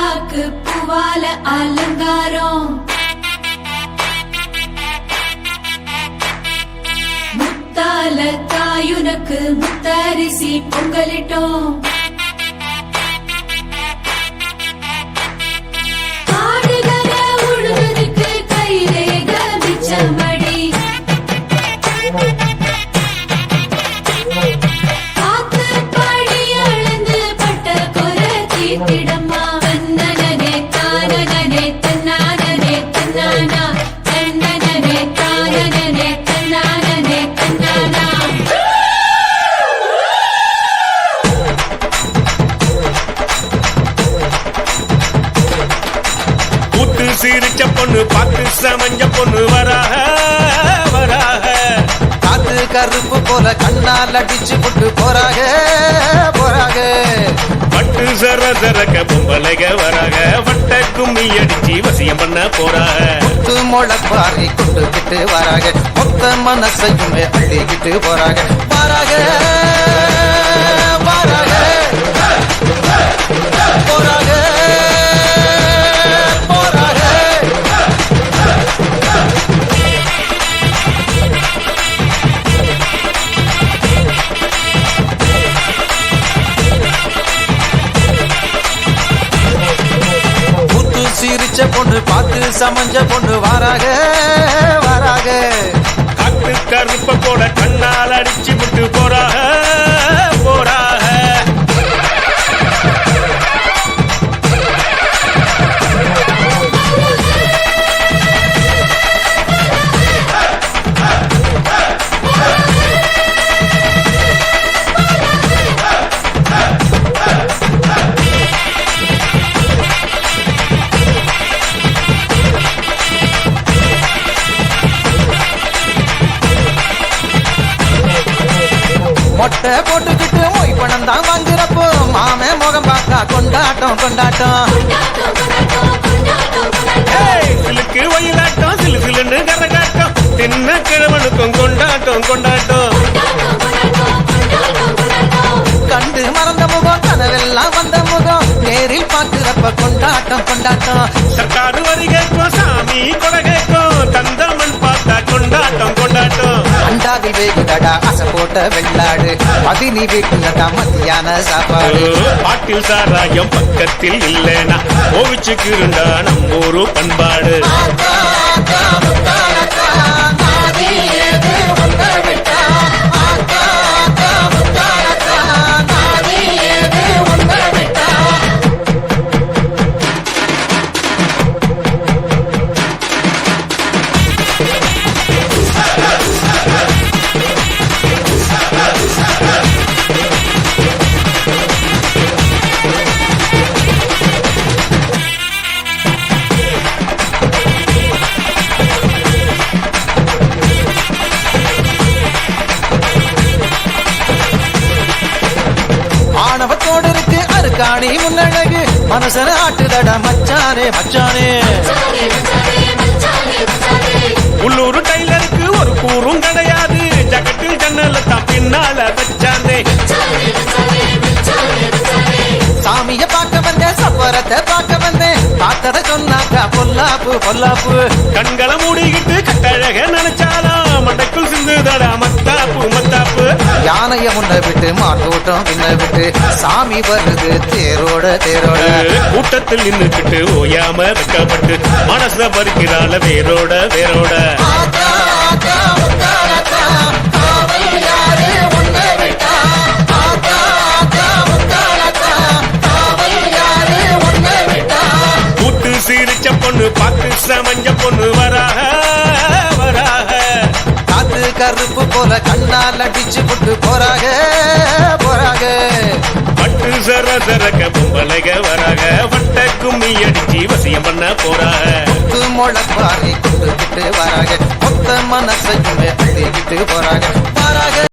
விழாக்கு பூவால அலங்காரம் முத்தால தாயுனக்கு முத்தரிசி பொங்கலிட்டோம் ஆடுகிற சிரிச்ச பொண்ணு பார்த்து சமஞ்ச பொண்ணு வராக வராக. காத்து கருப்பு போல கண்ணால் அடிச்சு புட்டு போறாக போறாக. பட்டு சர சரக்க பொம்பளைக வராக. வட்ட கும்மி அடிச்சு வசியம் பண்ண போறாக. முத்து முளைப்பாரி கொண்டுகிட்டு வராக. மொத்த மனசையுமே அள்ளிக்கிட்டு போறாக. வராக வராக. சிரிச்ச பொண்ணு பார்த்து சமஞ்ச பொண்ணு வராக வராக. காத்து கருப்ப கூட கண்ணால் அடிச்சு விட்டு போறாக. மொட்டை போட்டுக்கிட்டு மொய் பணம் தான் வாங்குறப்போ மாமே முகம் பார்த்தா கொண்டாட்டம் கொண்டாட்டம். சிலுக்கு வயலாட்டம் சிலு சிலுன்னு கரகாட்டம். தின்ன கிழவனுக்கும் கொண்டாட்டம் கொண்டாட்டம். கண்டு மறந்த முகம் கனவெல்லாம் வந்த முகம் நேரில் பார்க்கிறப்ப கொண்டாட்டம் கொண்டாட்டம். சர்க்காரு வரி கேட்கும் சாமி கொடை கேட்கும் அண்டாவில் வேகுதடா அசை போட்ட வெள்ளாடு. பதினி வீட்டுலடா மத்தியான சாப்பாடு. பாட்டில் சாராயம் பக்கத்தில் இல்லைனா. கோவிச்சுக்கு இருந்தா நம்ம ஊரு பண்பாடு. மனசன ஆட்டுதட மச்சானே மச்சானே. உள்ளூர் டைலருக்கு ஒரு கூறும் கிடையாது. ஜகட்டில் ஜன்னல தான் பின்னால வச்சானே. சாமிய பார்க்க வந்தேன் சப்பரத்தை பார்க்க வந்தேன். பார்த்தத சொன்னாக்கா பொல்லாப்பு பொல்லாப்பு. கண்களை மூடிக்கிட்டு கட்டழக நினைச்சா யானைய முன்ன விட்டு மாட்டோட்டம் பின்ன விட்டு சாமி வருது தேரோட தேரோட. கூட்டத்தில் நின்னுக்கிட்டு ஓயாம வெக்கப்பட்டு மனசுல பறிக்கிறாள வேரோட வேரோட. கருப்பு போல கண்ணால் அடிச்சு புட்டு போறாக போறாக. பட்டு சர சரக்க பொம்பளைக வராக வட்ட கும்மி அடிச்சு வசியம் பண்ண போறாக. முத்து முளைப்பாரி கொண்டுகிட்டு வராக மொத்த மனசையுமே அள்ளிக்கிட்டு போறாக. வராக.